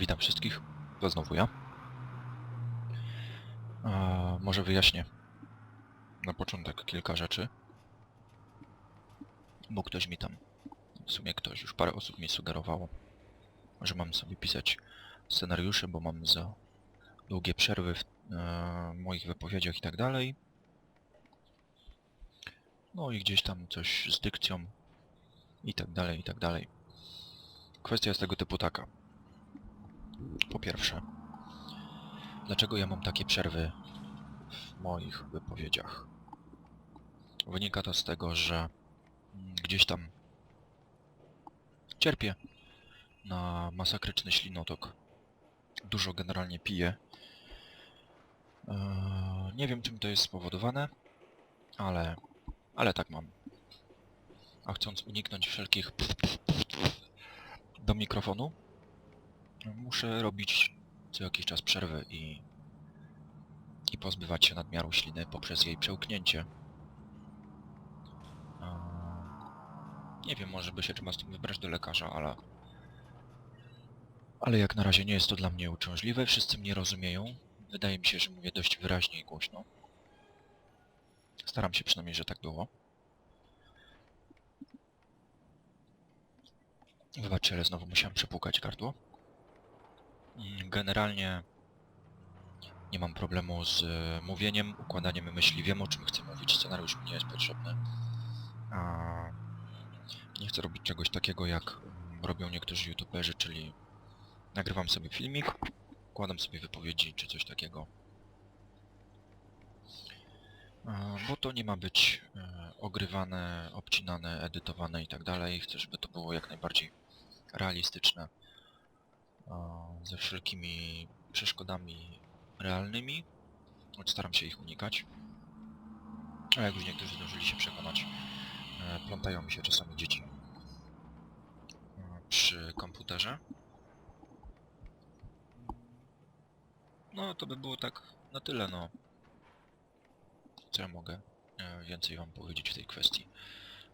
Witam wszystkich, to znowu ja. Może wyjaśnię na początek kilka rzeczy. Bo ktoś mi tam, w sumie ktoś, już parę osób mi sugerowało, że mam sobie pisać scenariusze, bo mam za długie przerwy w e, moich wypowiedziach i tak dalej. No i gdzieś tam coś z dykcją i tak dalej, i tak dalej. Kwestia jest tego typu taka. Po pierwsze, dlaczego ja mam takie przerwy w moich wypowiedziach? Wynika to z tego, że mm, gdzieś tam cierpię na masakryczny ślinotok. Dużo generalnie piję. Eee, nie wiem czym to jest spowodowane, ale, ale tak mam. A chcąc uniknąć wszelkich do mikrofonu, muszę robić co jakiś czas przerwy i, i pozbywać się nadmiaru śliny poprzez jej przełknięcie. Nie wiem, może by się trzeba z tym wybrać do lekarza, ale... Ale jak na razie nie jest to dla mnie uciążliwe, wszyscy mnie rozumieją. Wydaje mi się, że mówię dość wyraźnie i głośno. Staram się przynajmniej, że tak było. Wybaczcie, ale znowu musiałem przepłukać gardło. Generalnie nie mam problemu z e, mówieniem, układaniem myśli. Wiem o czym chcę mówić, scenariusz mi nie jest potrzebny. A nie chcę robić czegoś takiego jak robią niektórzy youtuberzy, czyli nagrywam sobie filmik, układam sobie wypowiedzi czy coś takiego. Bo to nie ma być e, ogrywane, obcinane, edytowane i tak dalej. Chcę, żeby to było jak najbardziej realistyczne, ze wszelkimi przeszkodami realnymi, choć staram się ich unikać. A jak już niektórzy zdążyli się przekonać, e, plątają mi się czasami dzieci e, przy komputerze. No, to by było tak na tyle, no. Co ja mogę e, więcej wam powiedzieć w tej kwestii?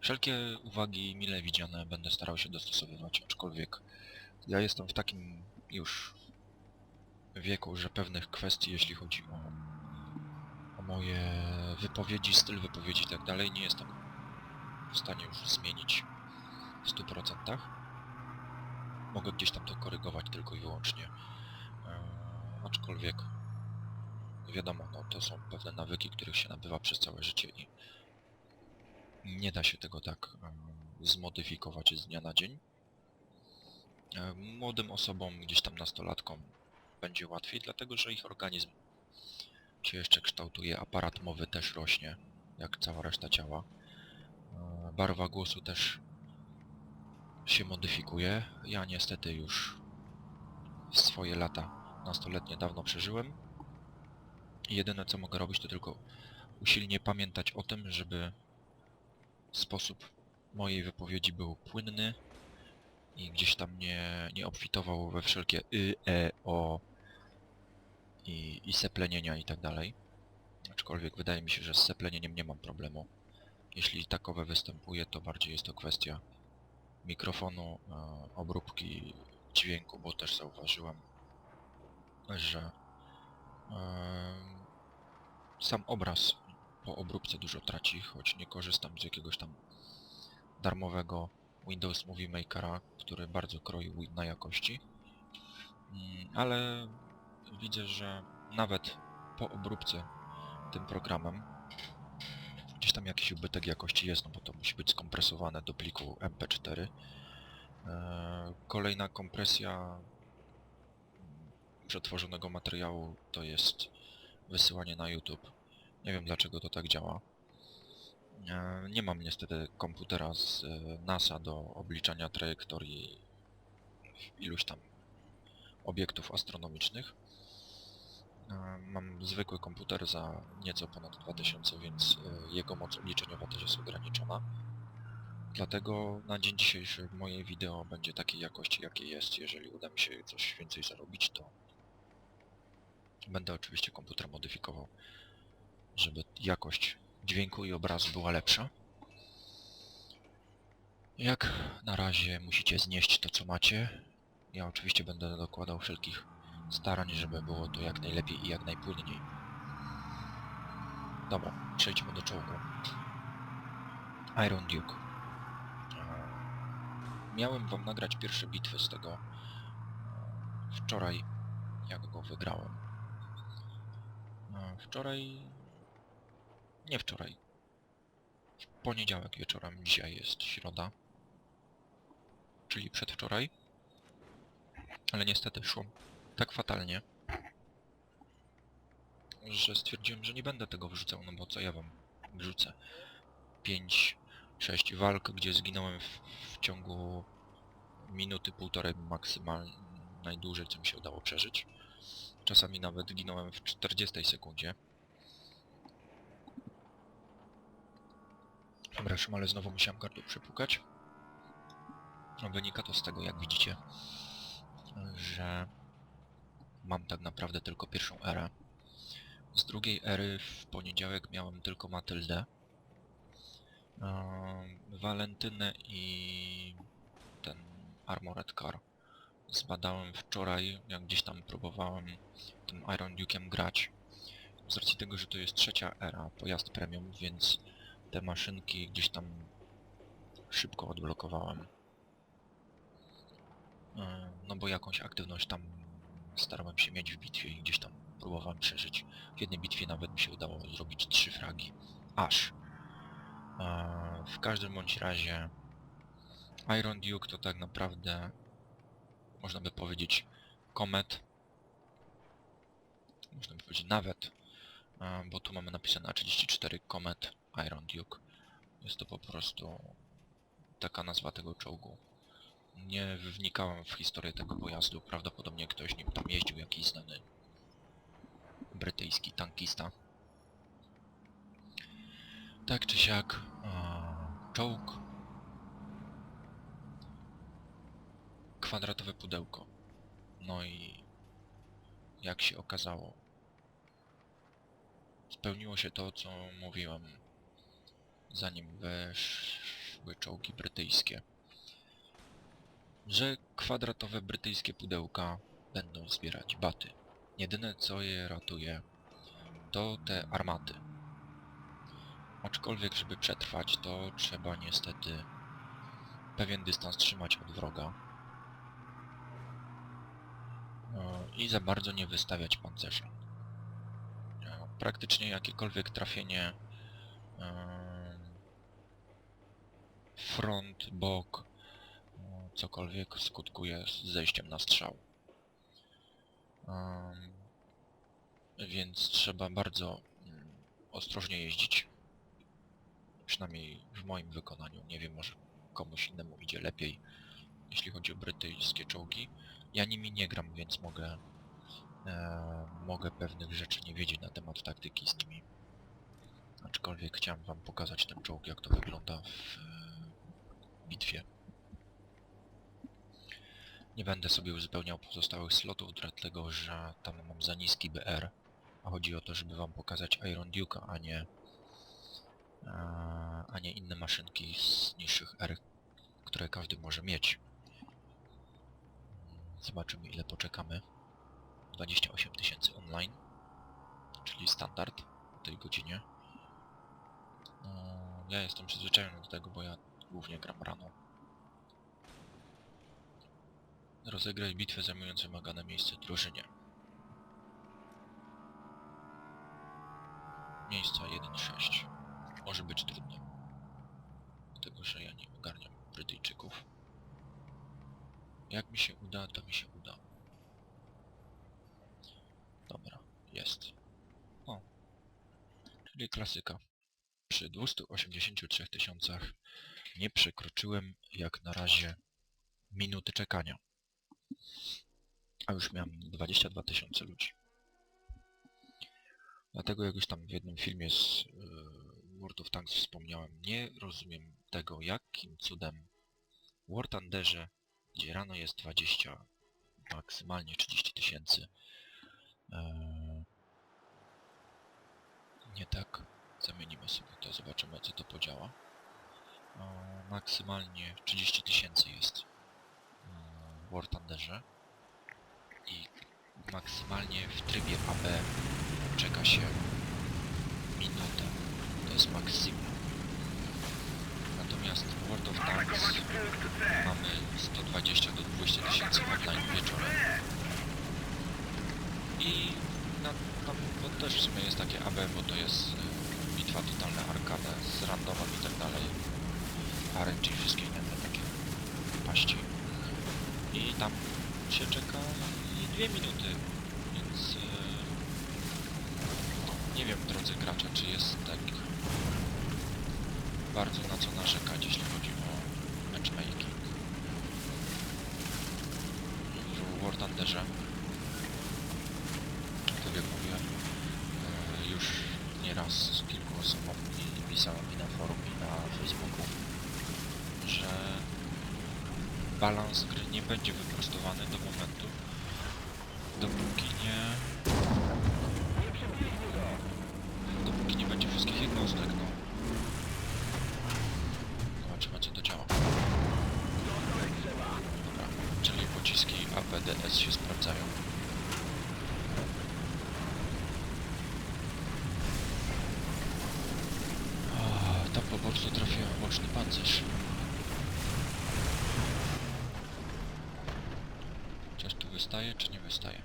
Wszelkie uwagi mile widziane będę starał się dostosowywać, aczkolwiek ja jestem w takim już wieku, że pewnych kwestii, jeśli chodzi o, o moje wypowiedzi, styl wypowiedzi i tak dalej, nie jestem w stanie już zmienić w 100%. Mogę gdzieś tam to korygować tylko i wyłącznie. E, aczkolwiek wiadomo, no to są pewne nawyki, których się nabywa przez całe życie i nie da się tego tak e, zmodyfikować z dnia na dzień. E, Młodym osobom, gdzieś tam nastolatkom będzie łatwiej, dlatego że ich organizm się jeszcze kształtuje, aparat mowy też rośnie, jak cała reszta ciała. E, Barwa głosu też się modyfikuje. Ja niestety już swoje lata nastoletnie dawno przeżyłem. I jedyne co mogę robić to tylko usilnie pamiętać o tym, żeby sposób mojej wypowiedzi był płynny i gdzieś tam nie, nie obfitował we wszelkie y, e, o i, i seplenienia i tak dalej. Aczkolwiek wydaje mi się, że z seplenieniem nie mam problemu. Jeśli takowe występuje, to bardziej jest to kwestia mikrofonu, e, obróbki dźwięku, bo też zauważyłem, że e, sam obraz po obróbce dużo traci, choć nie korzystam z jakiegoś tam darmowego Windows Movie Makera, który bardzo kroi wi- na jakości. Mm, Ale widzę, że nawet po obróbce tym programem gdzieś tam jakiś ubytek jakości jest, no bo to musi być skompresowane do pliku MP4. Eee, Kolejna kompresja przetworzonego materiału to jest wysyłanie na YouTube. Nie wiem dlaczego to tak działa. E, Nie mam niestety komputera z e, NASA do obliczania trajektorii iluś tam obiektów astronomicznych. E, Mam zwykły komputer za nieco ponad 2000, więc jego moc obliczeniowa też jest ograniczona. Dlatego na dzień dzisiejszy moje wideo będzie takiej jakości jakiej jest. Jeżeli uda mi się coś więcej zarobić, to będę oczywiście komputer modyfikował, żeby jakość dźwięku i obrazu była lepsza. Jak na razie musicie znieść to co macie Ja oczywiście będę dokładał wszelkich starań, żeby było to jak najlepiej i jak najpłynniej. Dobra, przejdźmy do czołgu. Iron Duke. E, Miałem wam nagrać pierwsze bitwy z tego e, wczoraj, jak go wygrałem. E, Wczoraj... Nie wczoraj. W poniedziałek wieczorem, dzisiaj jest środa. Czyli przedwczoraj. Ale niestety szło tak fatalnie, że stwierdziłem, że nie będę tego wrzucał, no bo co ja wam wrzucę? 5, 6 walk, gdzie zginąłem w, w ciągu minuty, półtorej maksymalnie, najdłużej co mi się udało przeżyć. Czasami nawet ginąłem w 40 sekundzie. Dobra, ale znowu musiałem gardło przepukać. No, wynika to z tego, jak widzicie, że mam tak naprawdę tylko pierwszą erę. Z drugiej ery w poniedziałek miałem tylko Matyldę, Walentynę i ten Armored Car. Zbadałem wczoraj, jak gdzieś tam próbowałem tym Iron Duke'em grać. Z racji tego, że to jest trzecia era, pojazd premium, więc te maszynki gdzieś tam szybko odblokowałem. Ehm, No bo jakąś aktywność tam starałem się mieć w bitwie i gdzieś tam próbowałem przeżyć. W jednej bitwie nawet mi się udało zrobić trzy fragi. Aż. Eee, W każdym bądź razie Iron Duke to tak naprawdę można by powiedzieć komet. Można by powiedzieć nawet, eee, bo tu mamy napisane A34 Comet Iron Duke. Jest to po prostu taka nazwa tego czołgu. Nie wnikałem w historię tego pojazdu. Prawdopodobnie ktoś nim tam jeździł, jakiś znany brytyjski tankista. Tak czy siak, e, czołg, kwadratowe pudełko. No i jak się okazało, spełniło się to, co mówiłem, zanim weszły czołgi brytyjskie. Że kwadratowe brytyjskie pudełka będą zbierać baty. Jedyne co je ratuje, to te armaty. Aczkolwiek, żeby przetrwać, to trzeba niestety pewien dystans trzymać od wroga. E, I za bardzo nie wystawiać pancerza. Praktycznie jakiekolwiek trafienie e, front, bok, cokolwiek skutkuje zejściem na strzał. Więc trzeba bardzo mm, ostrożnie jeździć. Przynajmniej w moim wykonaniu. Nie wiem, może komuś innemu idzie lepiej, jeśli chodzi o brytyjskie czołgi. Ja nimi nie gram, więc mogę, e, mogę pewnych rzeczy nie wiedzieć na temat taktyki z nimi. Aczkolwiek chciałem wam pokazać ten czołg, jak to wygląda w bitwie. Nie będę sobie uzupełniał pozostałych slotów, dlatego że tam mam za niski BR. A chodzi o to, żeby wam pokazać Iron Duke'a, a nie a, a nie inne maszynki z niższych R, które każdy może mieć. Zobaczymy ile poczekamy. 28 tysięcy online, czyli standard w tej godzinie. No, ja jestem przyzwyczajony do tego, bo ja głównie gram rano. Rozegrać bitwę zajmującą wymagane miejsce drużynie. Miejsca 1-6. Może być trudno. Dlatego, że ja nie ogarniam Brytyjczyków. Jak mi się uda, to mi się uda. Dobra, jest. O. Czyli klasyka. Przy 283 tysiącach nie przekroczyłem jak na razie minuty czekania. A już miałem 22 tysiące ludzi. Dlatego jak już tam w jednym filmie z yy, World of Tanks wspomniałem, nie rozumiem tego, jakim cudem War Thunderze, gdzie rano jest 20, maksymalnie 30 tysięcy, yy, nie tak, zamienimy sobie to, zobaczymy co to podziała. Maksymalnie 30 tysięcy jest yy, War Thunderze i maksymalnie w trybie AB czeka się minutę. To jest maksimum. Natomiast w World of Tanks mamy 120 do 200 tysięcy online wieczorem. I na, na, to też w sumie jest takie AB, bo to jest y, bitwa totalna arcade z randomem i tak dalej. RNG, wszystkie inne takie paści. I tam się czeka i dwie minuty, więc y, nie wiem drodzy gracze, czy jest tak bardzo na co narzekać, jeśli chodzi o matchmaking w War Thunderze. Tak jak mówiłem, e, już nieraz z kilku osobom i pisałem i na forum i na Facebooku, że balans gry nie będzie wyprostowany do momentu, dopóki nie dopóki nie będzie wszystkich jednostek, no. Zobaczymy co to działa. Dobra, czyli pociski APDS się sprawdzają. O, tam po prostu trafiłem w boczny pancerz. Chociaż tu wystaje, czy nie wystaje?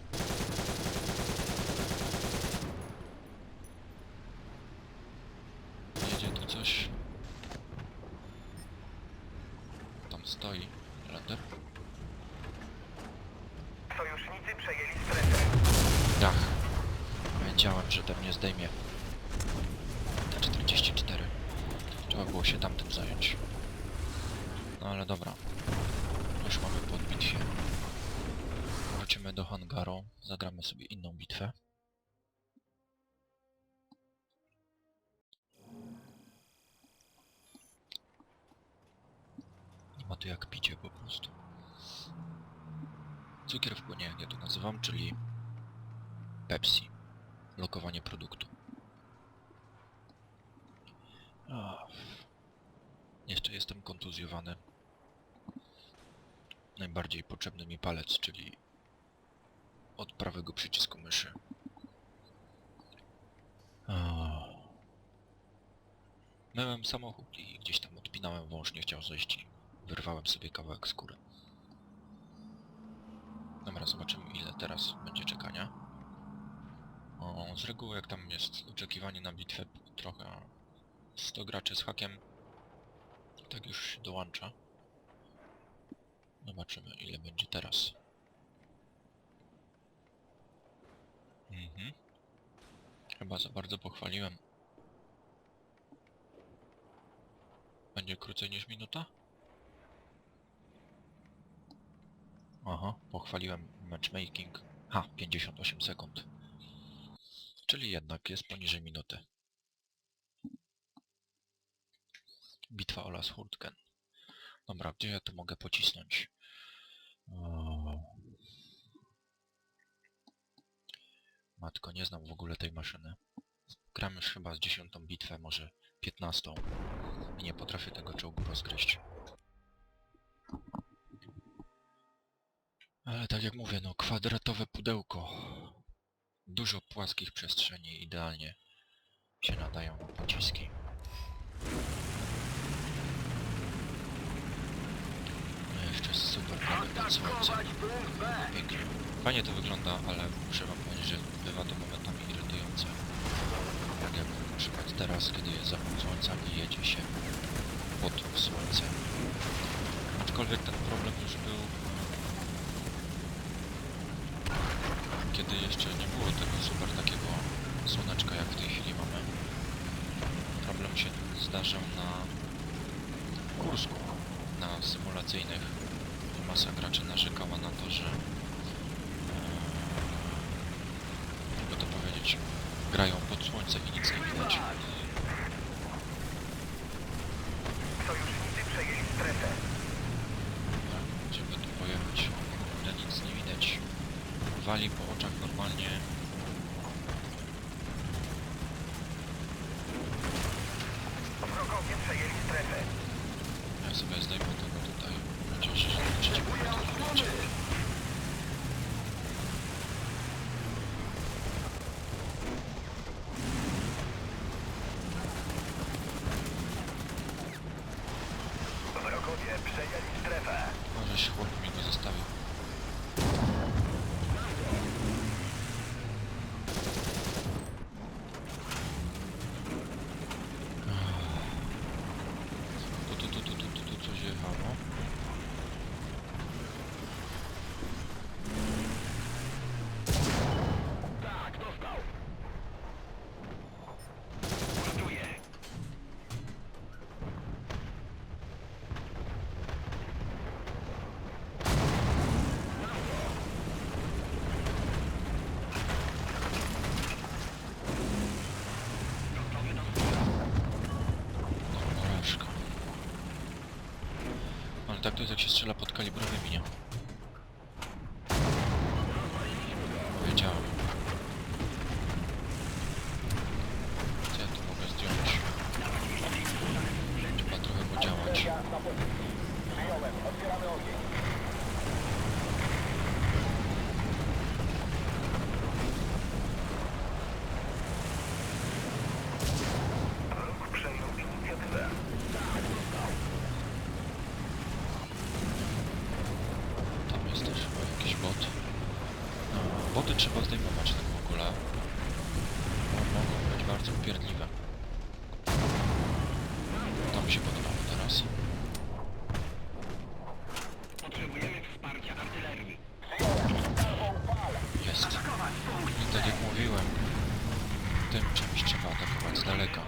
Jedzie tu coś. Tam stoi. Lander. Sojusznicy przejęli strefę. Dach. Wiedziałem, że do mnie zdejmie. T44. Trzeba było się tamtym zająć. No ale dobra. Już mamy pod bitwie. Wrócimy do hangaru. Zagramy sobie inną bitwę. Nie ma tu jak picie po prostu. Cukier w płynie, jak ja to nazywam, czyli Pepsi. Lokowanie produktu. Jeszcze jestem kontuzjowany. Najbardziej potrzebny mi palec, czyli od prawego przycisku myszy. Myłem samochód i gdzieś tam odpinałem wąż, nie chciał zejść wyrwałem sobie kawałek skóry. Dobra, zobaczymy ile teraz będzie czekania. O, z reguły jak tam jest oczekiwanie na bitwę trochę 100 graczy z hakiem, tak już się dołącza. Zobaczymy ile będzie teraz. Mhm. Chyba za bardzo pochwaliłem. Będzie krócej niż minuta? Aha, pochwaliłem matchmaking. Ha, 58 sekund. Czyli jednak jest poniżej minuty. Bitwa o Las Hurtgen. Dobra, gdzie ja tu mogę pocisnąć? Matko, nie znam w ogóle tej maszyny. Gram już chyba z dziesiątą bitwę, może 15. I nie potrafię tego czołgu rozgryźć. Ale tak jak mówię, no kwadratowe pudełko. Dużo płaskich przestrzeni idealnie się nadają na pociski. No jeszcze super słońce. Pięknie. Fajnie to wygląda, ale muszę wam powiedzieć, że bywa to momentami irytujące. Tak jak na przykład teraz, kiedy jest zachód słońca i jedzie się pod słońce. Aczkolwiek ten tak to jest jak się strzela pod kalibrowymi, nie? Wiedziałem. Co ja tu mogę zdjąć? Trzeba trochę podziałać. Wróg przejął inicjatywę. Tam jest też chyba jakiś bot. No, boty trzeba zdejmować tak w ogóle. Bo mogą być bardzo upierdliwe. To mi się podobało teraz. Potrzebujemy wsparcia artylerii. Jest. I tak jak mówiłem, tym czymś trzeba atakować z daleka.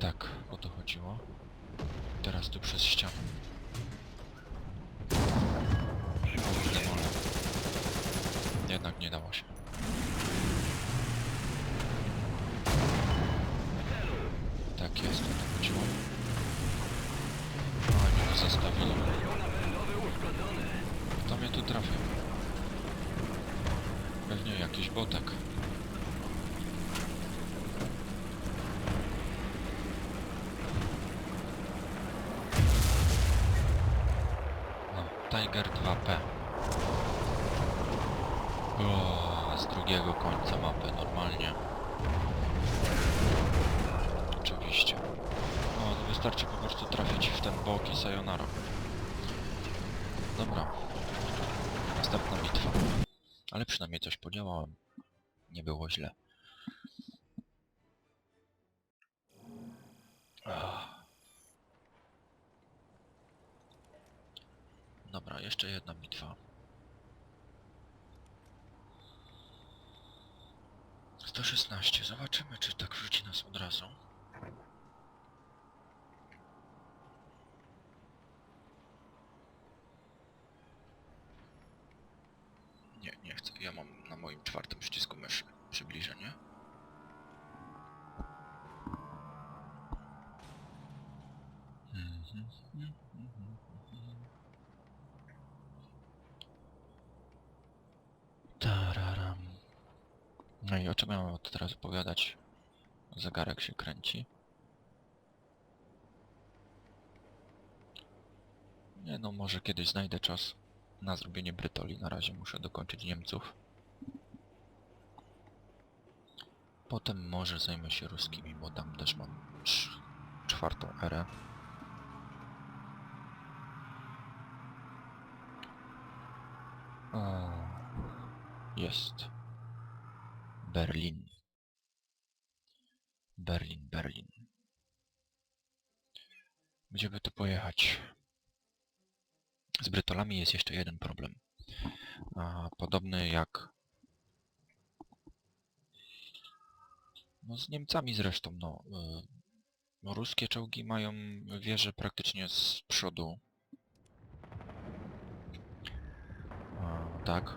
Tak, o to chodziło. Teraz tu przez ścianę. Jednak nie dało się. Tak jest, o to chodziło. A, mnie to zostawili. Kto mnie tu trafił? Pewnie jakiś botek. No, Tiger 2P. O, z drugiego końca mapy, normalnie. Oczywiście. No, wystarczy po prostu trafić w ten bok i sayonara. Dobra. Następna bitwa. Ale przynajmniej coś podziałałem. Nie było źle. Dobra, jeszcze jedna bitwa. 116. Zobaczymy, czy tak rzuci nas od razu. Ja mam na moim czwartym przycisku myszy przybliżenie. Tararam. No i o czym ja mam teraz opowiadać? Zegarek się kręci. Nie no, może kiedyś znajdę czas na zrobienie Brytoli. Na razie muszę dokończyć Niemców. Potem może zajmę się ruskimi, bo tam też mam cz- czwartą erę. O, jest. Berlin. Berlin, Berlin. Gdzie by tu pojechać? Z Brytolami jest jeszcze jeden problem. Podobny jak... No z Niemcami zresztą, no. y, no ruskie czołgi mają wieże praktycznie z przodu. Tak.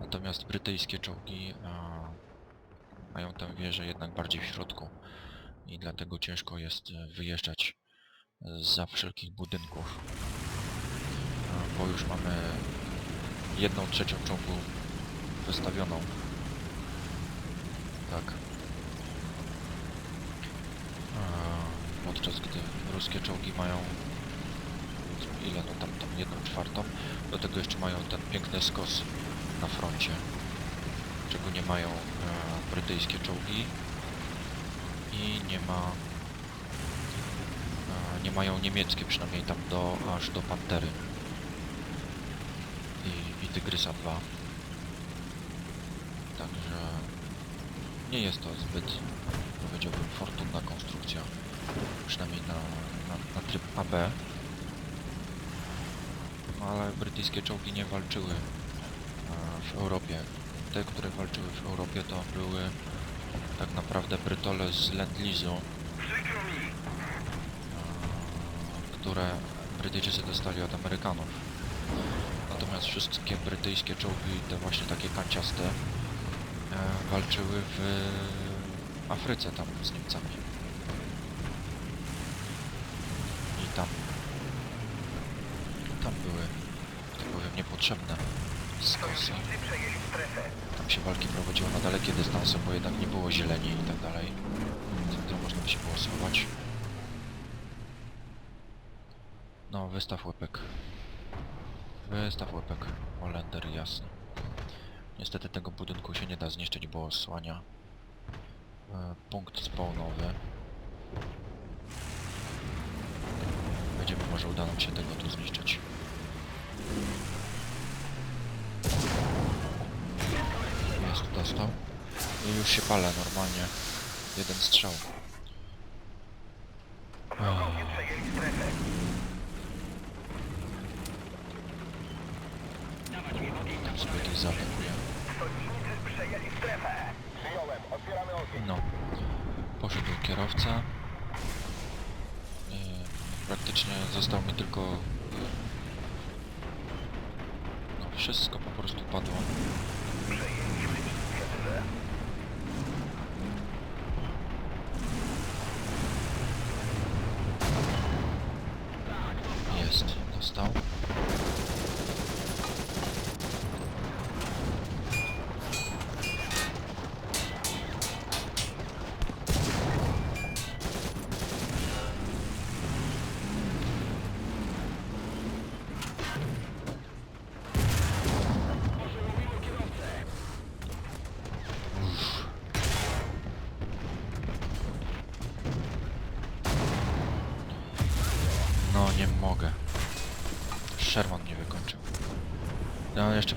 Natomiast brytyjskie czołgi mają tę wieżę jednak bardziej w środku. I dlatego ciężko jest wyjeżdżać za wszelkich budynków. Bo już mamy jedną trzecią czołgu wystawioną. Tak. A, podczas gdy ruskie czołgi mają ile no tam, tam jedną czwartą. Do tego jeszcze mają ten piękny skos na froncie, czego nie mają e, brytyjskie czołgi i nie ma e, nie mają niemieckie przynajmniej tam do aż do Pantery i, i Tygrysa 2 także nie jest to zbyt powiedziałbym fortunna konstrukcja przynajmniej na, na, na tryb AB no ale brytyjskie czołgi nie walczyły e, w Europie. Te, które walczyły w Europie to były tak naprawdę brytole z mi. e, które Brytyjczycy dostali od Amerykanów. Wszystkie brytyjskie czołgi, te właśnie takie kanciaste, e, walczyły w Afryce tam z Niemcami. I tam... Tam były, tak powiem, niepotrzebne skosy. Tam się walki prowadziło na dalekie dystanse, bo jednak nie było zieleni i tak dalej. Więc można by się było schować. No, wystaw łepek. Wystaw łepek. Holender, jasne. Niestety tego budynku się nie da zniszczyć, bo osłania e, punkt spawnowy. Będziemy może uda nam się tego tu zniszczyć. Jest, dostał. I już się palę normalnie. Jeden strzał. Ogień. No. Poszedł kierowca. Yy, praktycznie został mi tylko... yy, No, wszystko po prostu padło.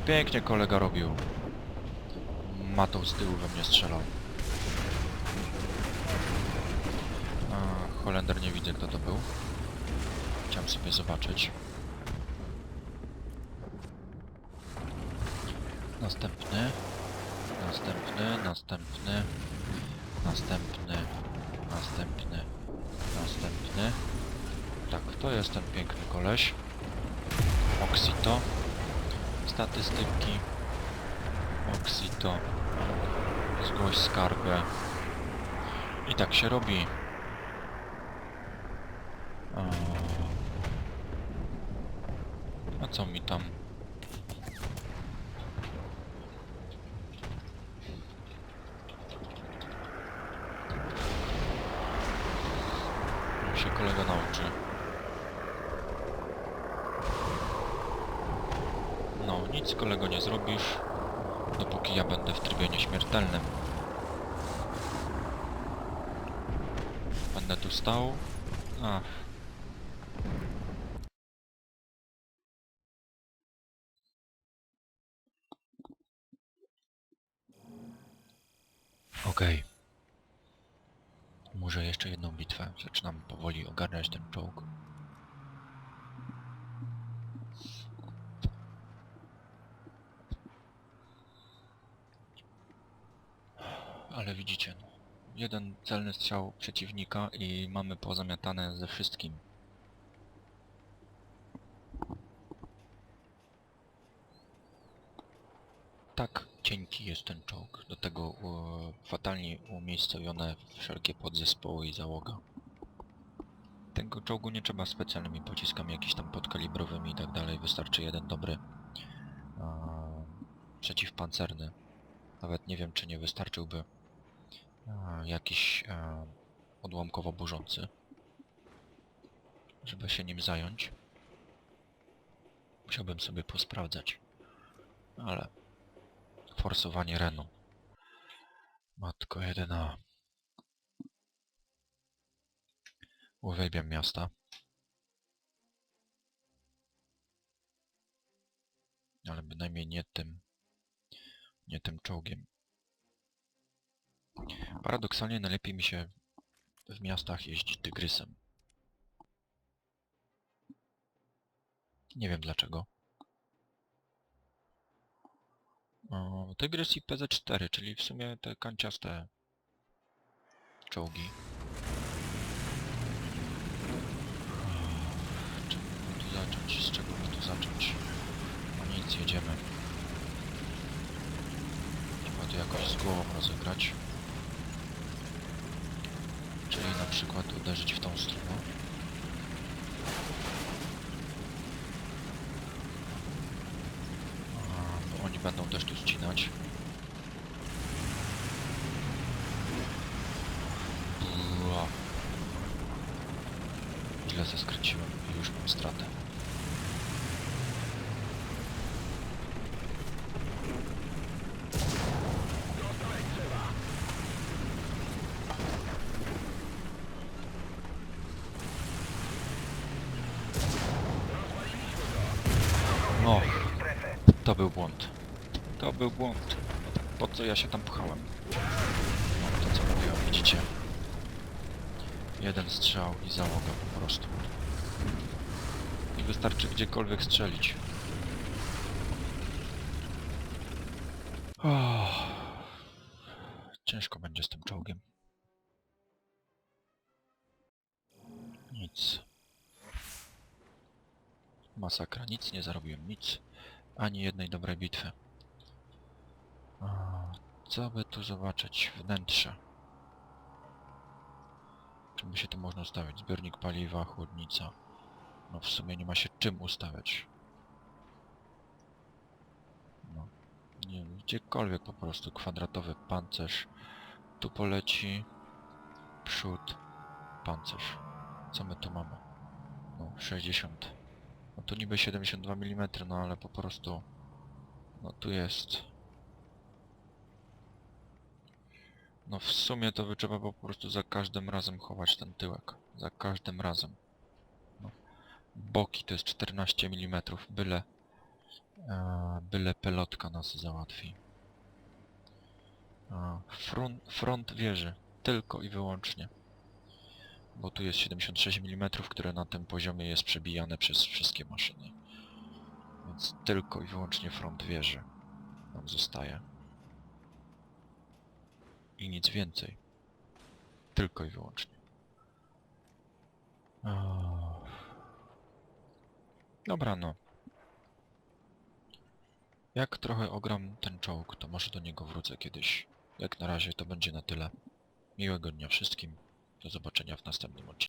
Pięknie kolega robił. Matą z tyłu we mnie strzelał. A, Holender nie widzę kto to był. Chciałem sobie zobaczyć. Następny. Następny, następny. Następny. Następny. Następny. Tak, to jest ten piękny koleś. Oxito. Statystyki. Oxito. Zgłoś skarbę. I tak się robi. A, A co mi tam? Niech się kolega nauczy. No, nic kolego nie zrobisz, dopóki ja będę w trybie nieśmiertelnym. Będę tu stał. Ach. Okej. Może jeszcze jedną bitwę. Zaczynam powoli ogarniać ten czołg. Ale widzicie, no, jeden celny strzał przeciwnika i mamy pozamiatane ze wszystkim. Tak cienki jest ten czołg, fatalnie umiejscowione wszelkie podzespoły i załoga. Tego czołgu nie trzeba specjalnymi pociskami jakiś tam podkalibrowymi i tak dalej, wystarczy jeden dobry e, przeciwpancerny. Nawet nie wiem, czy nie wystarczyłby e, jakiś e, odłamkowo burzący, żeby się nim zająć. Musiałbym sobie posprawdzać, ale forsowanie Renu. Matko jedyna. Uwielbiam miasta. Ale bynajmniej nie tym, nie tym czołgiem. Paradoksalnie najlepiej mi się w miastach jeździ tygrysem. Nie wiem dlaczego. Tygrys i PZ4, czyli w sumie te kanciaste czołgi. Czego tu zacząć? Z czego by tu zacząć? No nic, jedziemy. Trzeba to jakoś z głową rozegrać. Czyli na przykład uderzyć w tą stronę. A, Bo oni będą też tu ścinać. Ua. Źle zaskręciłem i już mam stratę. O, Strefę. to był błąd. To był błąd. Po co ja się tam pchałem? No to co mówiłem, widzicie? Jeden strzał i załoga po prostu. I wystarczy gdziekolwiek strzelić. Oh. Ciężko będzie z tym czołgiem. Nic. Masakra, nic nie zarobiłem, nic. Ani jednej dobrej bitwy. Co by tu zobaczyć? Wnętrze. Czym by się tu można ustawić? Zbiornik paliwa, chłodnica. No w sumie nie ma się czym ustawiać. No. Nie gdziekolwiek po prostu. Kwadratowy pancerz. Tu poleci. Przód. Pancerz. Co my tu mamy? No, 60. No tu niby 72 mm, no ale po prostu... No tu jest... No w sumie to by trzeba po prostu za każdym razem chować ten tyłek. Za każdym razem. No. Boki to jest 14 mm, byle... E, byle pelotka nas załatwi. Front, front wieży. Tylko i wyłącznie. Bo tu jest 76 mm, które na tym poziomie jest przebijane przez wszystkie maszyny. Więc tylko i wyłącznie front wieży nam zostaje. I nic więcej. Tylko i wyłącznie. Dobra no. Jak trochę ogram ten czołg, to może do niego wrócę kiedyś. Jak na razie to będzie na tyle. Miłego dnia wszystkim. Do zobaczenia w następnym odcinku.